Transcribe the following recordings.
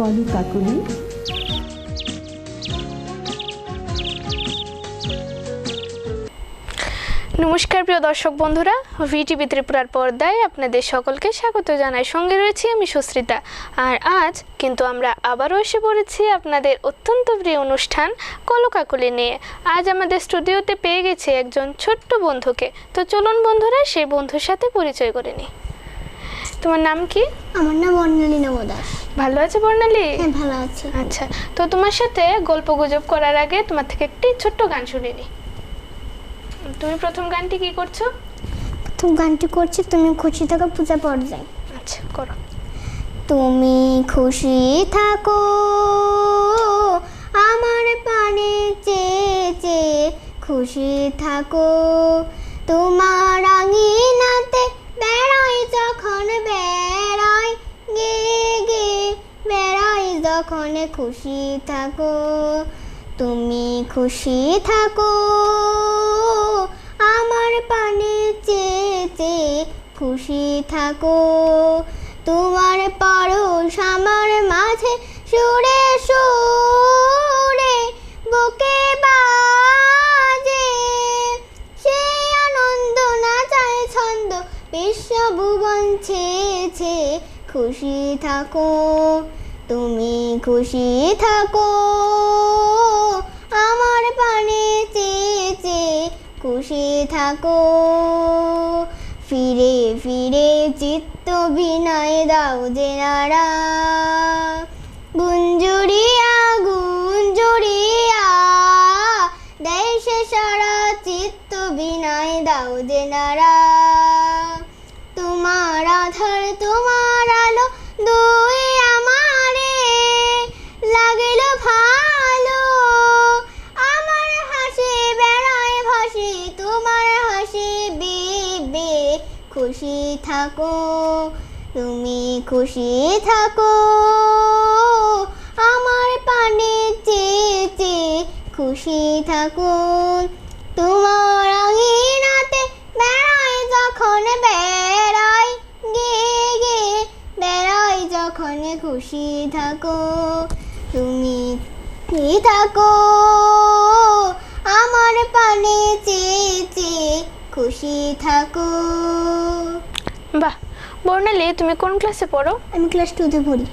কলু কাকুলি। নমস্কার প্রিয় দর্শক বন্ধুরা ভিটিভি ত্রিপুরার পর্দায় আপনাদের সকলকে স্বাগত জানাই। সঙ্গে রয়েছি আমি সুশ্রিতা আর আজ কিন্তু আমরা আবারও এসে পড়েছি আপনাদের অত্যন্ত প্রিয় অনুষ্ঠান কলকাকলি নিয়ে। আজ আমাদের স্টুডিওতে পেয়ে গেছি একজন ছোট্ট বন্ধুকে। তো চলুন বন্ধুরা, সেই বন্ধুর সাথে পরিচয় করে নিই। তোমার নাম কি? আমার নাম বর্ণালী নব দাস ভালো আছে বর্ণালী? হ্যাঁ ভালো আছি। আচ্ছা তো তোমার সাথে গল্প গুজব করার আগে তোমার থেকে একটি ছোট্ট গান শুনে নিই তুমি প্রথম গানটি কি করছ? প্রথম গানটি করছি তুমি খুশি থাকো পূজা পর্যায়ে। আচ্ছা করো। তুমি খুশি থাকো আমার পানে চেয়ে চেয়ে খুশি থাকো। তোমার আঙিনাতে যখন খুশি থাকো, তুমি খুশি থাকো। আমার পানে চেয়ে খুশি থাকো। তোমার পরশ আমার মাঝে সুরে সুরে বুকে বাজে। সেই আনন্দ না চায় ছন্দ বিশ্বভুবন ছেছে খুশি থাকো। তুমি খুশি থাকো। আমার পানে চেয়ে চেয়ে খুশি থাকো। ফিরে ফিরে চিত্ত বিনয় দাও যে নারা। গুঞ্জুরিয়া গুঞ্জুরিয়া, দেশে সারা চিত্ত বিনয় দাও যে নারা। খুশি থাকো, তুমি খুশি থাকো। আমার পানে চেয়ে খুশি থাকো। তোমার আঙিনাতে বেড়াই যখন বেড়াই গে গে বেড়াই যখন খুশি থাকো, তুমি থাকো। খুশি থাকো। বাহ বর্ণালী তুমি কোন ক্লাসে পড়ো? আমি ক্লাস টুতে পড়ি।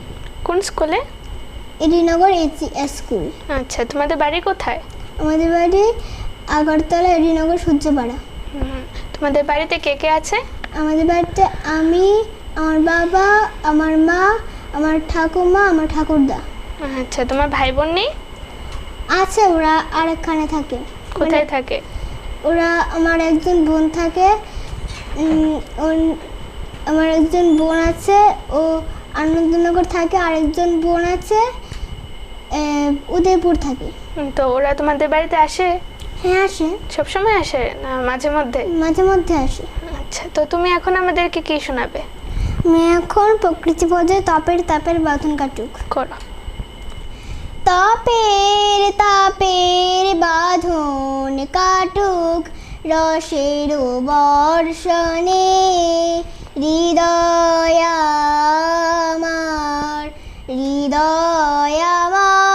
কোন স্কুলে এডিনগর এইচি স্কুল আচ্ছা তোমাদের বাড়ি কোথায়? আমাদের বাড়ি আগরতলা এডিনগর সূর্যপাড়া। তোমাদের বাড়িতে কে কে আছে? আমাদের বাড়িতে আমি আমার বাবা আমার মা আমার ঠাকুমা আমার ঠাকুরদা। আচ্ছা তোমার ভাই বোন নেই? আছে ওরা আরেকখানে থাকে। কোথায় থাকে? ওরা আমার একজন বোন থাকে আমার একজন বোন আছে ও আনন্দনগর থাকে আরেকজন বোন আছে উদয়পুর থাকে। তো ওরা তোমাদের বাড়িতে আসে? হ্যাঁ আসে। সবসময় আসে না মাঝে মধ্যে? মাঝে মধ্যে আসে। আচ্ছা তো তুমি এখন আমাদেরকে কি শোনাবে? আমি এখন প্রকৃতি পর্যায়ে তাপের তাপের বাঁধন কাটুক। করো। তপের তাপের বাঁধন কাটুক রসের বর্ষণে। হৃদয় আমার হৃদয় আমার।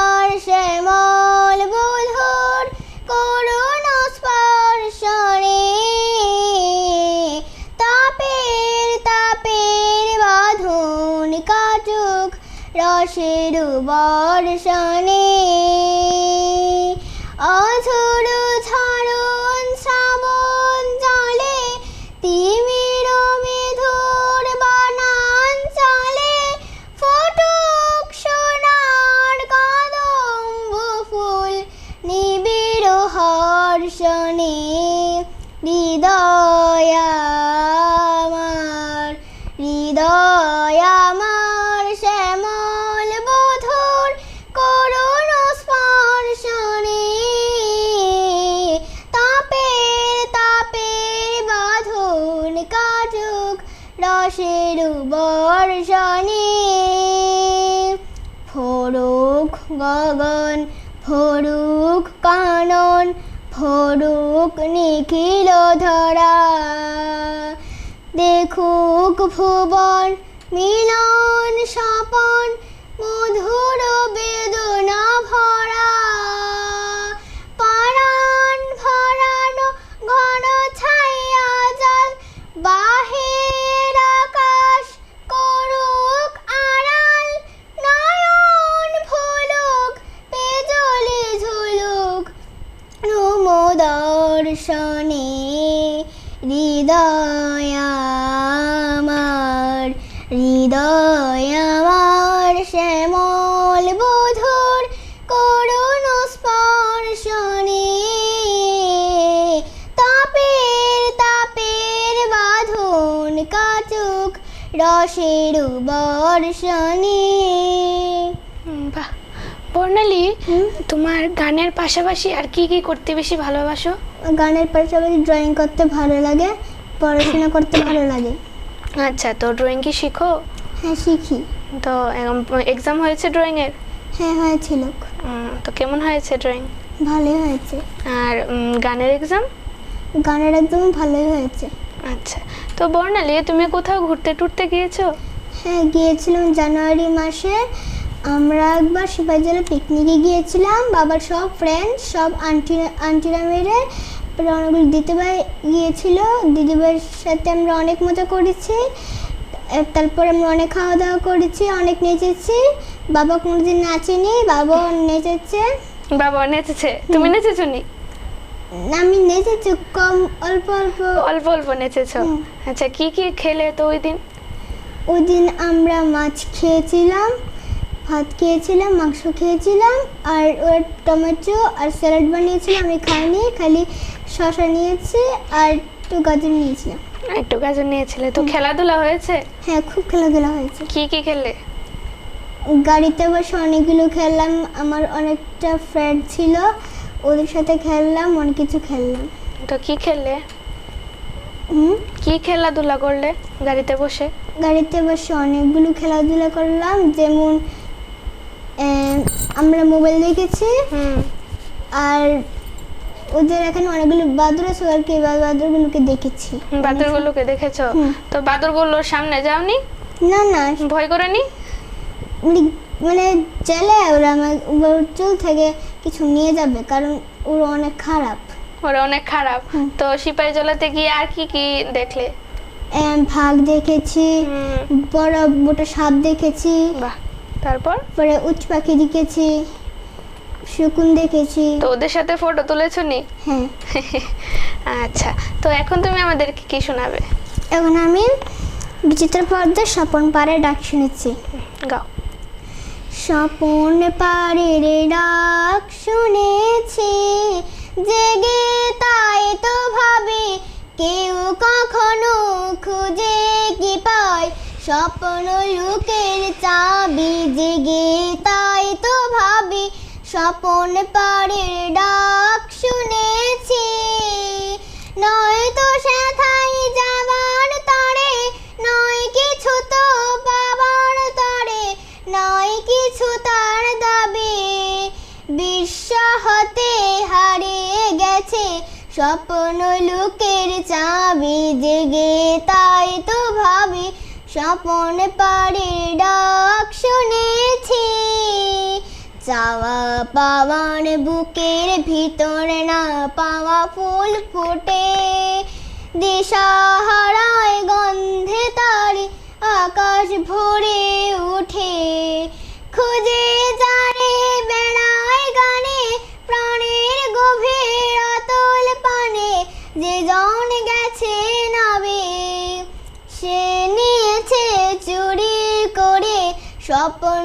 রসের বর্ষণে অঝুর দেখিল ধরা। দেখুক ভুবন মিলন স্বপন মধুর বেদনা ভরা। শোনে হৃদয় আমার হৃদয় আমার শ্যামল বধুর করুণ স্পর্শনে। তাপের তাপের বাঁধন কাচুক রসের বর্ষণে। বাহ। বর্ণালী তোমার গানের পাশাপাশি আর কি কি করতে বেশি ভালোবাসো? গানের পাশাপাশি ড্রয়িং করতে ভালো লাগে পড়াশোনা করতে ভালো লাগে। আচ্ছা তো ড্রয়িং কি শিখো? হ্যাঁ শিখি। তো এক্সাম হয়েছে ড্রয়িংয়ের হ্যাঁ হয়েছিল। তো কেমন হয়েছে ড্রয়িং ভালোই হয়েছে। আর গানের এক্সাম গানের একদম ভালোই হয়েছে। আচ্ছা তো বর্ণালী তুমি কোথাও ঘুরতে টুরতে গিয়েছো? হ্যাঁ গিয়েছিলাম জানুয়ারি মাসে। আমরা একবার সিপাহীজলা পিকনিকে গিয়েছিলাম। বাবার সব ফ্রেন্ড সব আন্টি আন্টিরা মেরে অনেকগুলো দিদিভাই গিয়েছিল দিদিভাইয়ের সাথে আমরা অনেক মজা করেছি। তারপর আমরা অনেক খাওয়া দাওয়া করেছি অনেক নেচেছি। বাবা কোনোদিন নাচেনি বাবা নেচেছে। বাবা নেচেছে? তুমি নেচেছো নি? আমি নেচেছি কম অল্প অল্প। অল্প অল্প নেচেছো? আচ্ছা কি কি খেলে তো ওই দিন? ওই দিন আমরা মাছ খেয়েছিলাম ভাত খেয়েছিলাম মাংস খেয়েছিলাম আর ওর টমেটো আর স্যালাড বানিয়েছিলাম আমি খাইনি খালি শসা নিয়েছি আর একটু গাজর নিয়েছিলাম। একটু গাজর নিয়েছিলে। তো খেলাধুলা হয়েছে? হ্যাঁ খুব খেলাধুলা হয়েছে। কি কি খেললে? গাড়িতে বসে অনেকগুলো খেললাম। আমার অনেকটা ফ্রেন্ড ছিল ওদের সাথে খেললাম অনেক কিছু খেললাম। তো কি খেললে? হুম? কি খেলাধুলা করলে গাড়িতে বসে? গাড়িতে বসে অনেকগুলো খেলাধুলা করলাম যেমন আমরা মোবাইল দেখেছি হুম। আর ওদের এখানে অনেকগুলো বাদুর আছে আর কি বাদুরগুলোকে দেখেছি। বাদরগুলোকে দেখেছ? তো বাদরগুলোর সামনে যাওনি? না না। ভয় করেনি? মানে মানে চলে ওরা আমার চুল থেকে কিছু নিয়ে যাবে কারণ ওরা অনেক খারাপ। ওরা অনেক খারাপ। তো সিপাহী জলাতে গিয়ে আর কি কি দেখলে? ভাগ দেখেছি বড় মোটা সাপ দেখেছি বাহ তারপর? পরে উচ পাখি দেখেছি। শকুন দেখেছি। তো ওদের সাথে ফটো তুলেছো নি? হ্যাঁ। আচ্ছা তো এখন তুমি আমাদেরকে কি শোনাবে? এখন আমি বিচিত্র পর্দার স্বপন পারে ডাক শুনেছি। গাও। স্বপন পারের ডাক শুনেছি জেগে তাই তো ভাবে কেউ কখনো খুঁজে কি পায় স্বপ্ন লুকের চাবি জেগে তাই তো ভাবি স্বপন পারের ডাক শুনেছি। নয় তো সেথাই যাবার তরে, নয় কিছু তো পাবার তরে, নয় কিছু তার দাবি। বিশ্ব হতে হারিয়ে গেছে স্বপ্ন লোকের চাবি, জেগে তাই তো ভাবি। স্বপন পারে ডাক শুনেছি। চাওয়া পাওয়ার বুকের ভিতর না পাওয়া ফুল ফুটে। দিশাহারায় গন্ধে তারি আকাশ ভরে উঠে খুঁজে যারে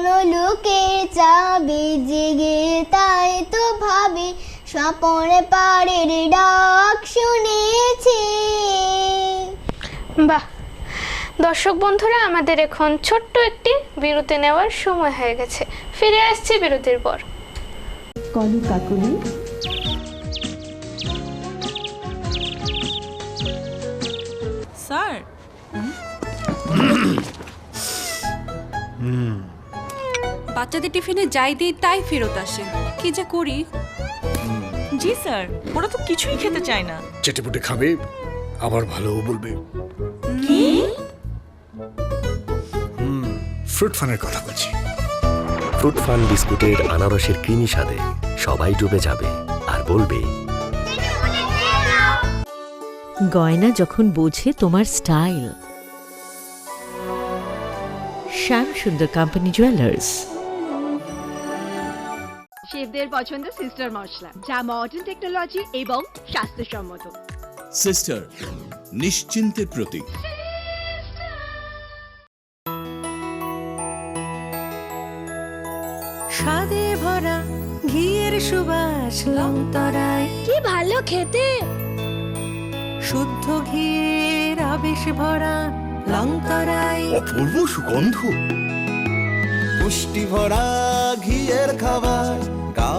স্বপ্ন লুকে চাবি জেগে তাই তো ভাবি স্বপন পাড়ের ডাক শুনেছি। বাহ দর্শক বন্ধুরা আমাদের এখন ছোট্ট একটি বিরতি নেওয়ার সময় হয়ে গেছে। ফিরে আসছি বিরতির পর। কলু কাকুলি। স্যার। বাচ্চাদের টিফিনে যাই দিই তাই ফেরত আসে। কি যে করি? জি স্যার। ওরা তো কিছুই খেতে চায় না। চেটেপুটে খাবে আবার ভালোও বলবে। কি? ফ্রুট ফানের কথা বলছি। ফ্রুট ফান বিস্কুটের আনারসের ক্রিমি স্বাদে সবাই ডুবে যাবে আর বলবে গয়না যখন বোঝে তোমার স্টাইল। শ্যাম সুন্দর কোম্পানি জুয়েলার্স শেফদের পছন্দ সিস্টার মশলা যা মডার্ন টেকনোলজি এবং স্বাস্থ্যসম্মত। সিস্টার নিশ্চিন্তের প্রতীক। স্বাদে ভরা ঘিয়ের সুবাস লংতরায়। কি ভালো খেতে! শুদ্ধ ঘিয়ের আবেশ ভরা লংতরায়। অপূর্ব সুগন্ধ। পুষ্টি ভরা ঘিয়ের খাবার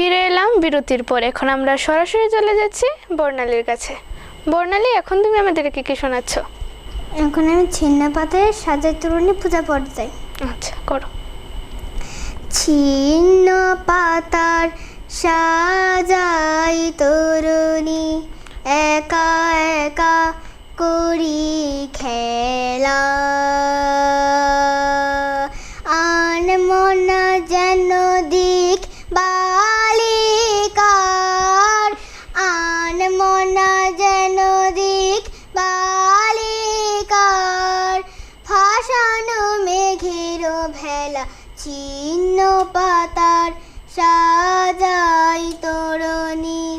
ফিরে এলাম বিরতির পর। এখন আমরা সরাসরি চলে যাচ্ছি বর্ণালীর কাছে। বর্ণালী এখন তুমি আমাদেরকে কি শোনাচ্ছ? এখন আমি ছিন্ন পাতায় সাজাই তরুণী পূজা পর্যায়ে আচ্ছা করো। ছিন্ন পাতার সাজাই তরুণী একা একা করি খেলা। আন মনা যেন ছিন্ন পাতার সাজাই তরণী।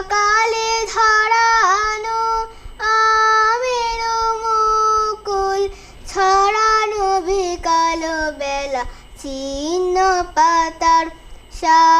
সকালে ধরানো আমের মুকুল ছড়ানো বিকাল বেলা চিহ্ন পাতার সাজাই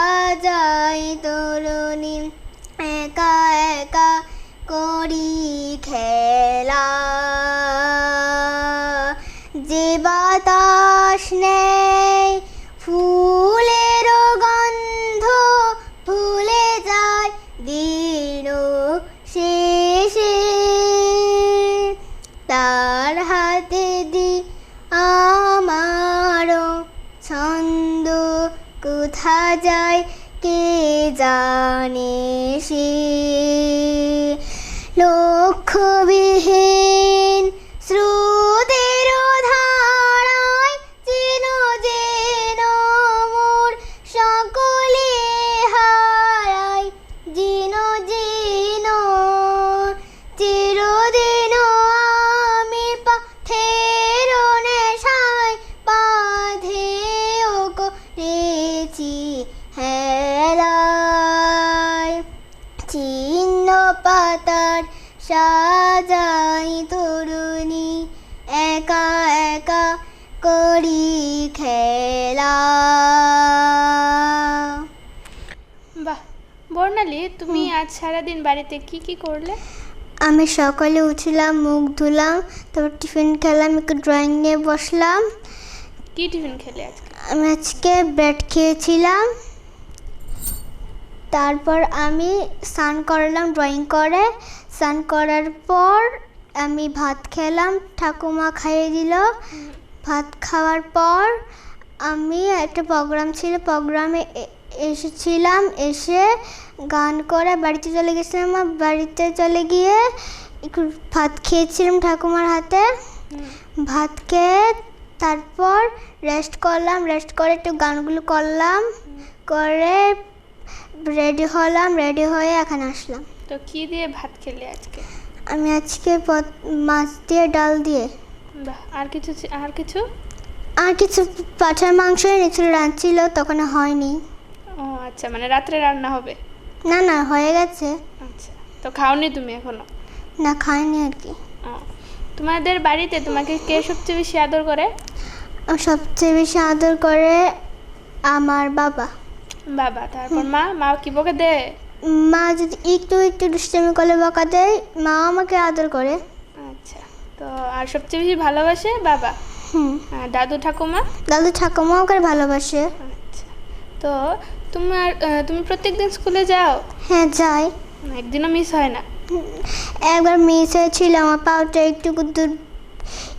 কোথা যায় কে জানে সে? লক্ষ্যবিহীন করি খেলা। বাহ বর্ণালী তুমি আজ সারাদিন বাড়িতে কি কি করলে? আমি সকালে উঠলাম মুখ ধুলাম তারপর টিফিন খেলাম একটু ড্রয়িং নিয়ে বসলাম। কি টিফিন খেলে আজকে? আমি আজকে ব্রেড খেয়েছিলাম। তারপর আমি স্নান করলাম ড্রয়িং করে। স্নান করার পর আমি ভাত খেলাম ঠাকুমা খাইয়ে দিল। ভাত খাওয়ার পর আমি একটা প্রোগ্রাম ছিল প্রোগ্রামে এসেছিলাম এসে গান করে বাড়িতে চলে গেছিলাম। আমার বাড়িতে চলে গিয়ে একটু ভাত খেয়েছিলাম ঠাকুমার হাতে। ভাত খেয়ে তারপর রেস্ট করলাম রেস্ট করে একটু গানগুলো করলাম। করে রেডি হলাম রেডি হয়ে এখানে আসলাম। তো কি দিয়ে ভাত খেলে আজকে? আমি আজকে মাছ দিয়ে ডাল দিয়ে। বাহ আর কিছু আর কিছু? আর কিছু পাঠার মাংস এনেছিল রাঁধছিল তখন হয়নি। ও আচ্ছা মানে রাত্রে রান্না হবে? না না হয়ে গেছে। আচ্ছা তো খাওনি তুমি এখনও? না খাইনি আর কি। তোমাদের বাড়িতে তোমাকে কে সবচেয়ে বেশি আদর করে? সবচেয়ে বেশি আদর করে আমার বাবা। বাবা তারপর মা? মা কি বকে দে মা যদি একটু একটু দুষ্টামি করলে বকা দেয় মা আমাকে আদর করে। তো আর সবচেয়ে বেশি ভালোবাসে বাবা। হুম। আর দাদু ঠাকুমা? দাদু ঠাকুমাও করে ভালোবাসে। আচ্ছা। তো তোমার তুমি প্রত্যেকদিন স্কুলে যাও? হ্যাঁ যাই। একদিনও মিস হয় না। একবার মিস হয়েছিল আমার পাউটা একটু দূর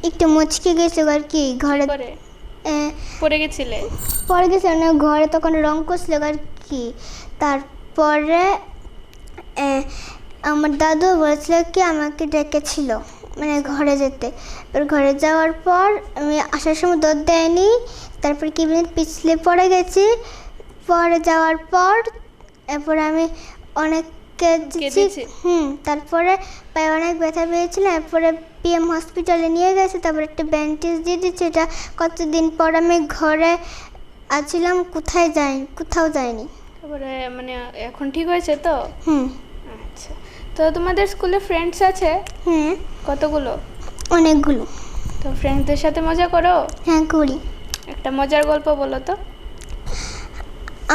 একটু মুচকে গেছে আর কি ঘরে। পড়ে গেছিলে? পড়ে গেছে না ঘরে তখন রং করছিল আর কি। তারপরে আমার দাদু বলেছিল কি আমাকে ডেকেছিল। মানে ঘরে যেতে। এবার ঘরে যাওয়ার পর আমি আসার সময় দৌড় দেয়নি তারপর কি মিনিট পিছলে পড়ে গেছি। পরে যাওয়ার পর এরপর আমি অনেক কেঁদেছি? হুম তারপরে পায়ে অনেক ব্যথা পেয়েছিলাম এরপরে পিএম হসপিটালে নিয়ে গেছে তারপর একটা ব্যান্ডেজ দিয়ে দিচ্ছে। এটা কতদিন পর আমি ঘরে আছিলাম কোথায় যাইনি কোথাও যাইনি। তারপরে মানে এখন ঠিক হয়েছে তো? হুম। তো তোমাদের স্কুলে ফ্রেন্ডস আছে? হ্যাঁ। কতগুলো? অনেকগুলো। তো ফ্রেন্ডসদের সাথে মজা করো? হ্যাঁ করি। একটা মজার গল্প বলো তো।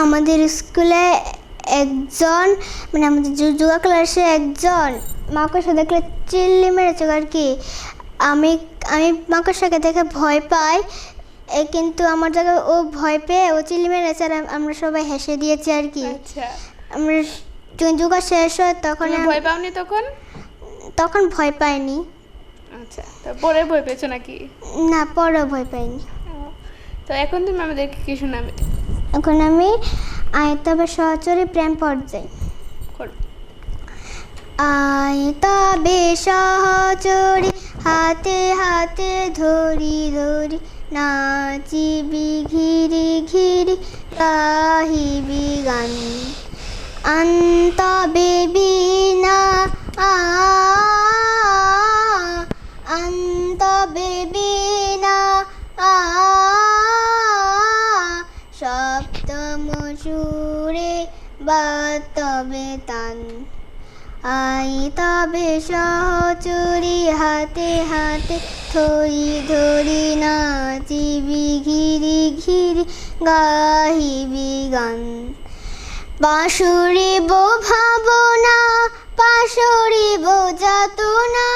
আমাদের স্কুলে একজন মানে আমাদের যোগা ক্লাসে একজন মাকড়সা দেখলে চিল্লি মেরেছে আর কি। আমি আমি মাকড়সাকে দেখে ভয় পাই কিন্তু আমার জায়গায় ও ভয় পেয়ে ও চিল্লি মেরেছে আর আমরা সবাই হেসে দিয়েছি আর কি। আচ্ছা। আমরা যখন যোগা শেষ হয় তখন তুমি ভয় পাওনি তখন? তখন ভয় পাইনি। আচ্ছা তো পরে ভয় পেয়েছ নাকি? না পরে ভয় পাইনি। তো এখন তুমি আমাদেরকে কি শোনাবে? এখন আমি আয়তবে সহচরে প্রেম পর্যায়ে। করো। আয় তবে সহচরি হাতে হাতে ধরি ধরি নাচিবি ঘিরি ঘিরি গাহিবি গান। বিনা আ অন্তবে আ সপ্তম সুরে বাতবে তান। আই তবে সহচরি হাতে হাতে ধরি ধরি নাচিবি ঘিরি ঘিরি, গাহিবি গান। বাঁশুরিব ভাবনা পাশরিব যাতনা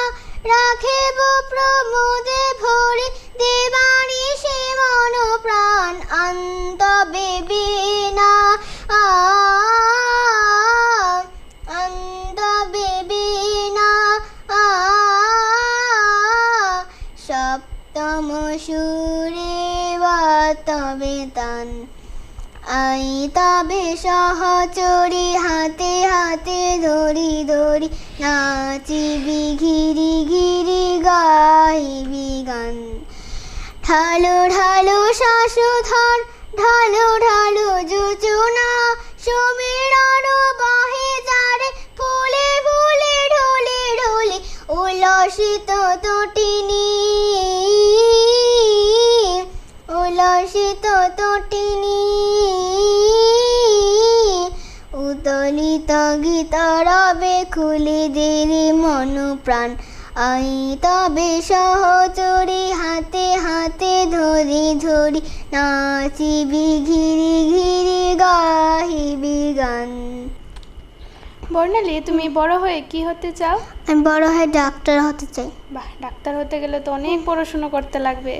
রাখিব প্রমোদে ভরে। দেবানি সে মন প্রাণ অন্তবে বিনা আ নাচিবি ঘিরি ঘিরি গাইবি গান। ঢালো ঢালো ঢালু ঢালো ঢালো যোজনা সমীরণ বাহে যারে, ফুলে ফুলে ঢোলে ঢোলে, উল্লসিত তটিনী উতলিত গীত রবে খুলে দেরি মন প্রাণ। আই তবে সহচরি হাতে হাতে ধরি ধরি নাচিবি ঘিরি ঘিরি গাহিবি গান। বর্ণালী তুমি বড় হয়ে কি হতে চাও? আমি বড় হয়ে ডাক্তার হতে চাই। বাহ ডাক্তার হতে গেলে তো অনেক পড়াশুনো করতে লাগবে।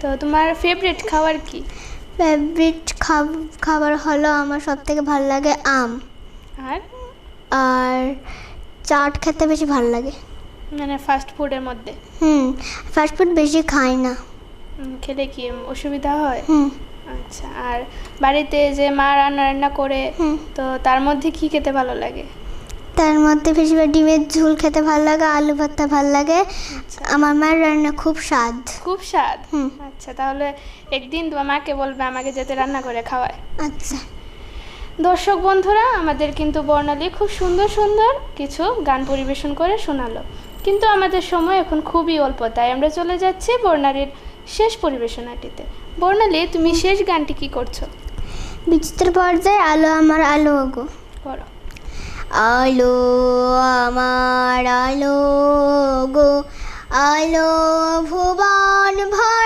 তো তোমার ফেভারিট খাবার কি? ফেভারিট খাবার হলো আমার সব থেকে ভালো লাগে আম। আর? আর চাট খেতে বেশি ভালো লাগে। মানে ফাস্ট ফুডের মধ্যে? হুম ফাস্ট ফুড বেশি খাই না। খেলে কি অসুবিধা হয়? হুম। আচ্ছা আর বাড়িতে যে মা রান্না রান্না করে তো তার মধ্যে কি খেতে ভালো লাগে? তার মধ্যে বেশিরভাগ ডিমের ঝোল খেতে ভালো লাগে আলু ভর্তা ভালো লাগে। আমার মায়ের রান্না খুব স্বাদ। খুব স্বাদ। আচ্ছা তাহলে একদিন তোমার মাকে বলবে আমাকে যেতে রান্না করে খাওয়ায়। আচ্ছা। দর্শক বন্ধুরা আমাদের কিন্তু বর্ণালী খুব সুন্দর সুন্দর কিছু গান পরিবেশন করে শোনালো। কিন্তু আমাদের সময় এখন খুবই অল্প তাই আমরা চলে যাচ্ছি বর্ণালীর শেষ পরিবেশনাটিতে। বর্ণালী তুমি শেষ গানটি কি করছ? বিচিত্র পর্যায়ে আলো আমার আলো গো। করো। আলো আমার আলো গো। আলো ভুবন ভরা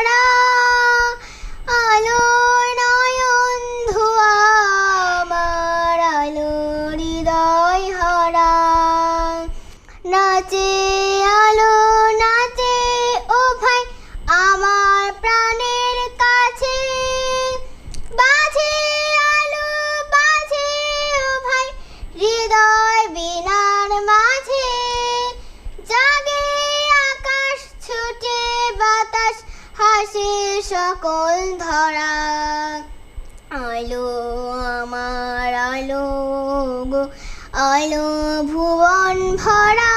ভরা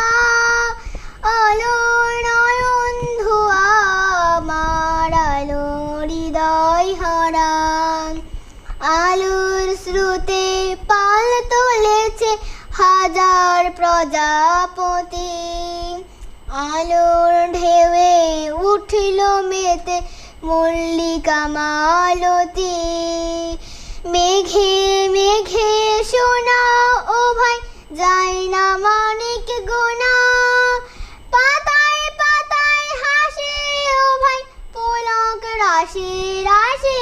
আলো নয়ন ধোয়া আমার আলো হৃদয় হারা। আলোর স্রোতে পাল তুলেছে হাজার প্রজাপতি। আলোর ঢেউয়ে উঠল মেতে মল্লিকা মালতী। মেঘে মেঘে সোনা ও ভাই, যাই না মানিক রাশি রাশি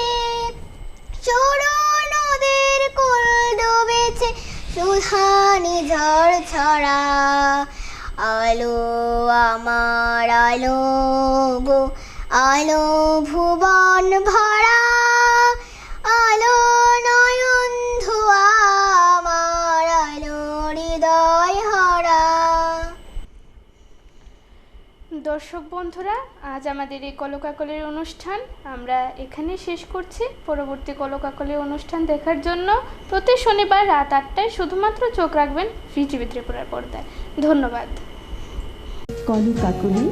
সরু নদীর কুল ডুবেছে, সুধানি ঝড় ছড়া। আলো, আমার আলো গো, আলো ভুবন ভরা। দর্শক বন্ধুরা, আজ আমাদের এই কলকাকলের অনুষ্ঠান আমরা এখানে শেষ করছি। পরবর্তী কলকাকলের অনুষ্ঠান দেখার জন্য প্রতি শনিবার রাত আটটায় শুধুমাত্র চোখ রাখবেন ভিটিভি ত্রিপুরার পর্দায়। ধন্যবাদ। কলকাকলি